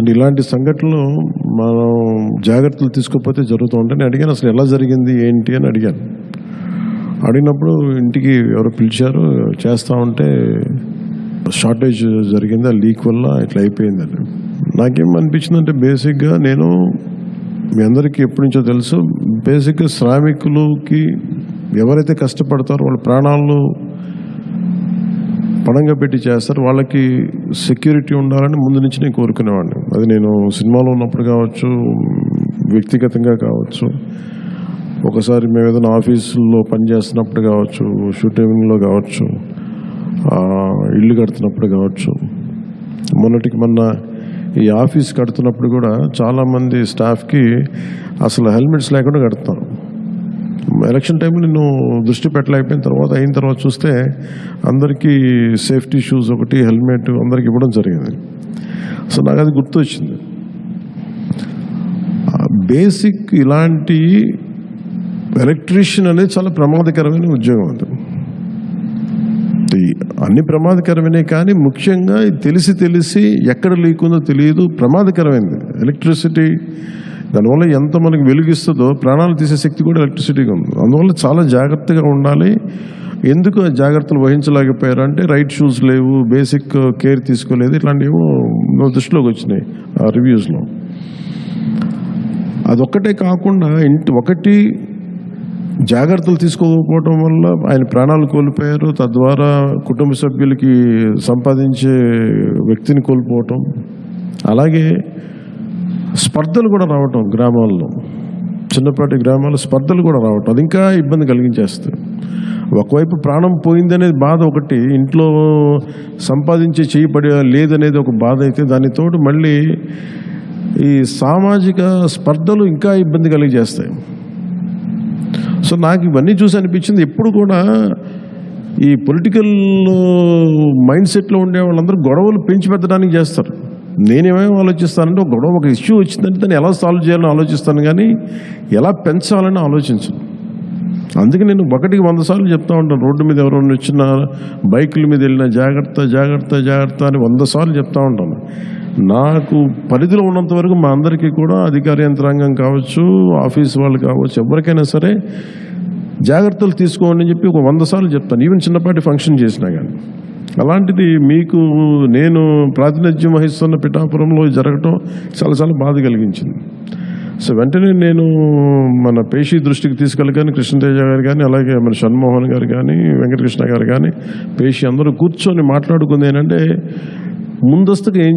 అంటే ఇలాంటి సంఘటనలు మనం జాగ్రత్తలు తీసుకోకపోతే జరుగుతూ ఉంటాయి. అడిగాను అసలు ఎలా జరిగింది ఏంటి అని అడిగాను. అడిగినప్పుడు ఇంటికి ఎవరో పిలిచారు చేస్తూ ఉంటే షార్టేజ్ జరిగింది ఆ లీక్ వల్ల ఇట్లా అయిపోయిందని నాకేం అనిపించిందంటే బేసిక్గా నేను మీ అందరికీ ఎప్పటి నుంచో తెలుసు బేసిక్గా శ్రామికులకి ఎవరైతే కష్టపడతారో వాళ్ళ ప్రాణాలు పణంగా పెట్టి చేస్తారు. వాళ్ళకి సెక్యూరిటీ ఉండాలని ముందు నుంచి నేను కోరుకునేవాడిని. అది నేను సినిమాలో ఉన్నప్పుడు కావచ్చు వ్యక్తిగతంగా కావచ్చు ఒకసారి మేము ఏదైనా ఆఫీసుల్లో పనిచేస్తున్నప్పుడు కావచ్చు షూటింగ్లో కావచ్చు ఇల్లు కడుతున్నప్పుడు కావచ్చు. మొన్నటికి మొన్న ఈ ఆఫీస్ కడుతున్నప్పుడు కూడా చాలామంది స్టాఫ్కి అసలు హెల్మెట్స్ లేకుండా కడతాం ఎలక్షన్ టైంలో నేను దృష్టి పెట్టలేకపోయిన తర్వాత అయిన తర్వాత చూస్తే అందరికీ సేఫ్టీ షూస్ ఒకటి హెల్మెట్ అందరికి ఇవ్వడం జరిగింది. సో నాకు అది గుర్తొచ్చింది. బేసిక్ ఇలాంటి ఎలక్ట్రీషియన్ అనేది చాలా ప్రమాదకరమైన ఉద్యోగం అది. అన్ని ప్రమాదకరమైనవి కానీ ముఖ్యంగా తెలిసి తెలిసి ఎక్కడ లీక్ ఉందో తెలియదు. ప్రమాదకరమైనది. ఎలక్ట్రిసిటీ దానివల్ల ఎంత మనకి వెలుగిస్తుందో ప్రాణాలు తీసే శక్తి కూడా ఎలక్ట్రిసిటీగా ఉంది. అందువల్ల చాలా జాగ్రత్తగా ఉండాలి. ఎందుకు జాగ్రత్తలు వహించలేకపోయారు అంటే రైట్ షూస్ లేవు బేసిక్ కేర్ తీసుకోలేదు ఇట్లాంటివి దృష్టిలోకి వచ్చినాయి ఆ రివ్యూస్లో అదొక్కటే కాకుండా ఇంటి ఒకటి జాగ్రత్తలు తీసుకోకపోవడం వల్ల ఆయన ప్రాణాలు కోల్పోయారు తద్వారా కుటుంబ సభ్యులకి సంపాదించే వ్యక్తిని కోల్పోవటం. అలాగే స్పర్ధలు కూడా రావటం గ్రామాల్లో. చిన్నపాటి గ్రామాల్లో స్పర్ధలు కూడా రావటం అది ఇంకా ఇబ్బంది కలిగించేస్తుంది. ఒకవైపు ప్రాణం పోయిందనేది బాధ ఒకటి ఇంట్లో సంపాదించే చేయబడి లేదనేది ఒక బాధ అయితే దానితోటి మళ్ళీ ఈ సామాజిక స్పర్ధలు ఇంకా ఇబ్బంది కలిగజేస్తాయి. సో నాకు ఇవన్నీ చూసి అనిపించింది. ఎప్పుడు కూడా ఈ పొలిటికల్ మైండ్ సెట్లో ఉండే వాళ్ళందరూ గొడవలు పెంచి పెట్టడానికి చేస్తారు. నేనేమేమి ఆలోచిస్తానంటే ఒక గొడవ ఒక ఇష్యూ వచ్చిందంటే దాన్ని ఎలా సాల్వ్ చేయాలని ఆలోచిస్తాను కానీ ఎలా పెంచాలని ఆలోచించను. అందుకే నేను ఒకటికి వంద సార్లు చెప్తా ఉంటాను రోడ్డు మీద ఎవరైనా వచ్చిన బైకుల మీద వెళ్ళిన జాగ్రత్త జాగ్రత్త జాగ్రత్త అని వంద సార్లు చెప్తా ఉంటాను. నాకు పరిధిలో ఉన్నంత వరకు మా అందరికీ కూడా అధికార యంత్రాంగం కావచ్చు ఆఫీస్ వాళ్ళు కావచ్చు ఎవరికైనా సరే జాగ్రత్తలు తీసుకోండి అని చెప్పి ఒక వంద సార్లు చెప్తాను. ఈవెన్ చిన్నపాటి ఫంక్షన్ చేసినా కానీ అలాంటిది మీకు నేను ప్రాతినిధ్యం వహిస్తున్న పిఠాపురంలో జరగటం చాలా చాలా బాధ కలిగించింది. సో వెంటనే నేను మన పేషి దృష్టికి తీసుకెళ్ళగానే కృష్ణతేజ గారు కానీ అలాగే మన షణ్మోహన్ గారు కానీ వెంకటకృష్ణ గారు కానీ పేషి అందరూ కూర్చొని మాట్లాడుకుంది ఏంటంటే ముందస్తుగా ఏం